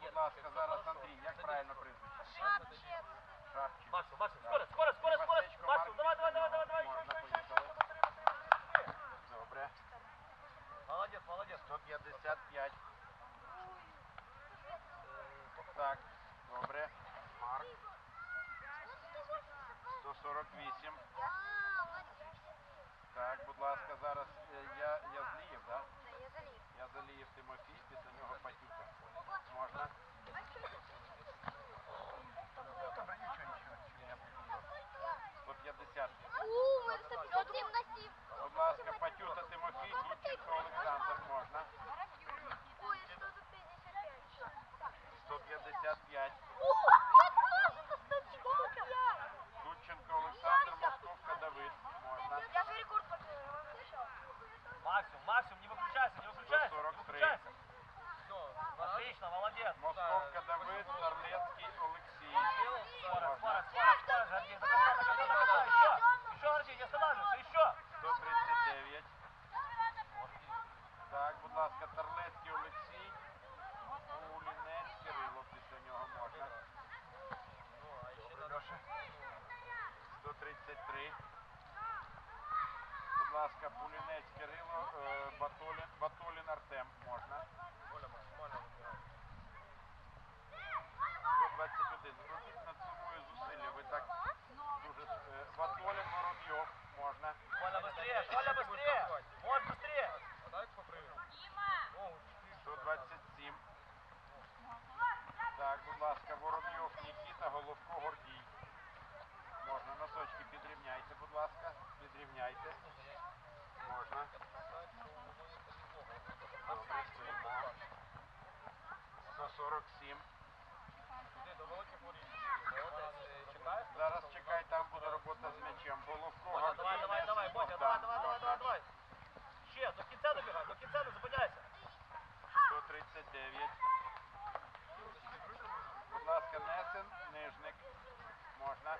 Будь ласка, зараз Андрій, як правильно прізвище? Шапчет. Шапчик. Максим, Максим, скоро, скоро, скоро, скоро. Максим, давай, давай, давай, давай, давай. Можна поїхали. Добре. Молодець, молодець. 155. Так, добре. Марк. 148. Так, будь ласка, зараз е, я, я зліїв, так? Да? Я залів. Я заліїв Тимофій, після нього Патій. Huh? Міняйте. Можна. Добре, стоїмо. 147. Зараз чекай, там буде робота з м'ячем. Головко, Давай, давай, давай, Бодя, давай, давай, давай, давай, давай. Ще, до кінця добігай, до кінця не зупиняйся. 139. Будь ласка, Несен, Нижник. Можна.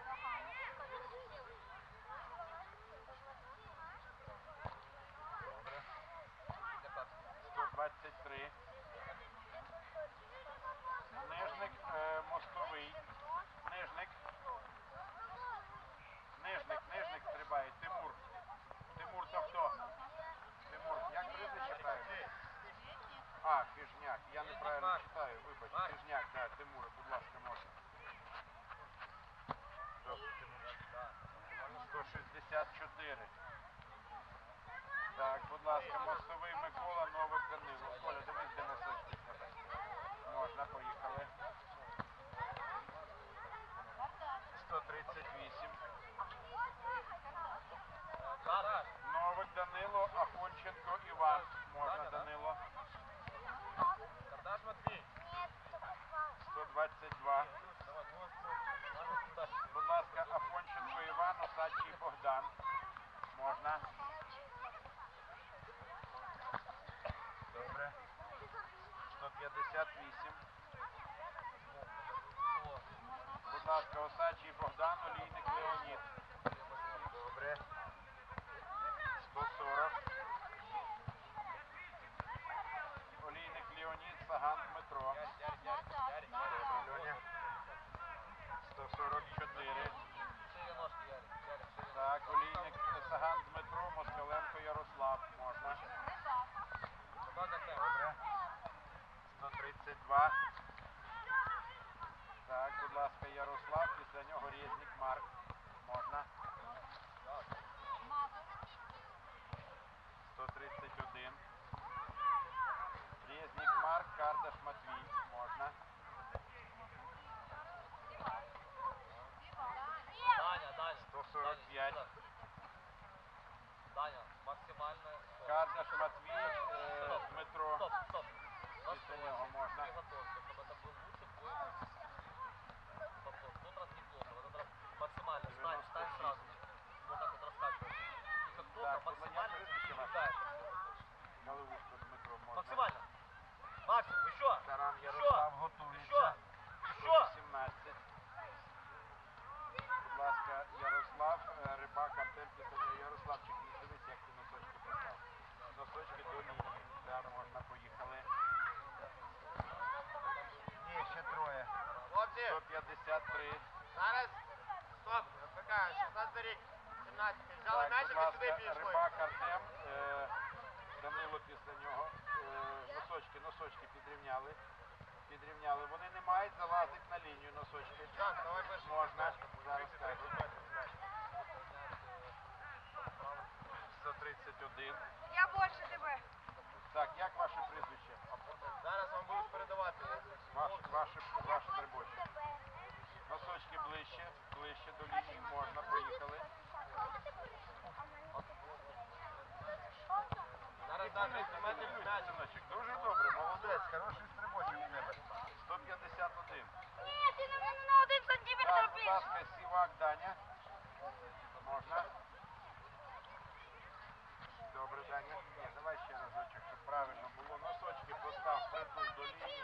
23. Нижник е, мостовий. Нижник. Нижник, нижник стрибає. Тимур. Тимур то хто? Тимур. Як прізвище правильно? А, хижняк. Я неправильно читаю, вибач. Хижняк, так, да, Тимур, будь ласка, можна. 164. Так, будь ласка, мостовий. करने में 53. Зараз, стоп, ФК, 16 рік, 17. Взяли м'ячик ми сюди пішли. Рибак Артем, е, Данило після нього. Е, носочки, носочки підрівняли. Підрівняли. Вони не мають залазити на лінію носочки. Так, давай ближче. Можна. Зараз скажу. 131. Я більше тебе. Так, як ваше прізвище? Зараз вам будуть передавати. Ваше, ваше, ваше прибоче. Носочки ближче, ближче до лінії, можна, поїхали. Зараз на 30 метрів м'ячиночок. Дуже добре, молодець, хороший стрибочок в тебе. 151. Ні, ти на мене на один сантиметр більше. Будь ласка, сівак, Даня. Можна. Добре, Даня. Ні, давай ще разочок, щоб правильно було. Носочки постав, притул до лінії.